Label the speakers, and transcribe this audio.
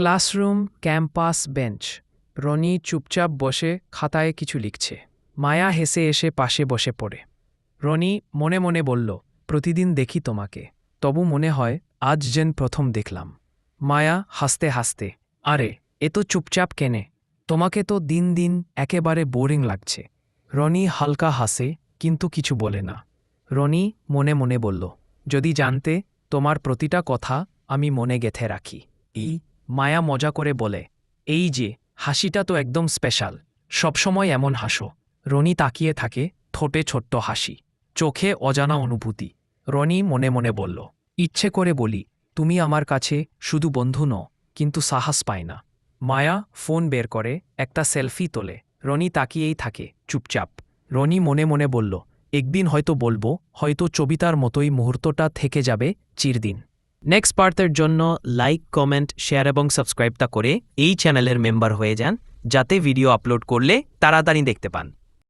Speaker 1: Classroom, campus, bench. Roni চুপচাপ বসে খাতায় কিছু লিখছে। মায়া হেসে এসে পাশে বসে পড়ে। রনি মনে মনে বলল, প্রতিদিন দেখি তোমাকে। তবু মনে হয়, আজ যেন প্রথম দেখলাম মায়া হাসতে হাসতে, আরে, এ তো চুপচাপ কেনে? তোমাকে তো দিন দিন একেবারে বোরিং লাগছে রনি হালকা হাসে, কিন্তু কিছু বলে না। রনি মনে মনে বলল, যদি জানতে, তোমার প্রতিটা কথা আমি মনে গেথে রাখি। এই মায়া মজা করে বলে, এই যে, হাসিটা তো একদম স্পেশাল। সবসময় এমন হাসো। রনি তাকিয়ে থাকে ঠোঁটে ছোট্ট হাসি। চোখে অজানা অনুভূতি। রনি মনে মনে বলল, ইচ্ছে করে বলি, তুমি আমার কাছে শুধু বন্ধু ন কিন্তু সাহস পায় না। মায়া ফোন বের করে, একটা সেলফি তোলে। রনি তাকিয়েই থাকে, চুপচাপ। রনি মনে মনে বলল, একদিন হয়তো বলব, হয়তো চবিতার মতোই মুহূর্তটা থেকে যাবে, চিরদিন।
Speaker 2: নেক্সট পার্টের জন্য লাইক কমেন্ট শেয়ার এবং সাবস্ক্রাইবটা করে এই চ্যানেলের মেম্বার হয়ে যান, যাতে ভিডিও আপলোড করলে তাড়াতাড়ি দেখতে পান।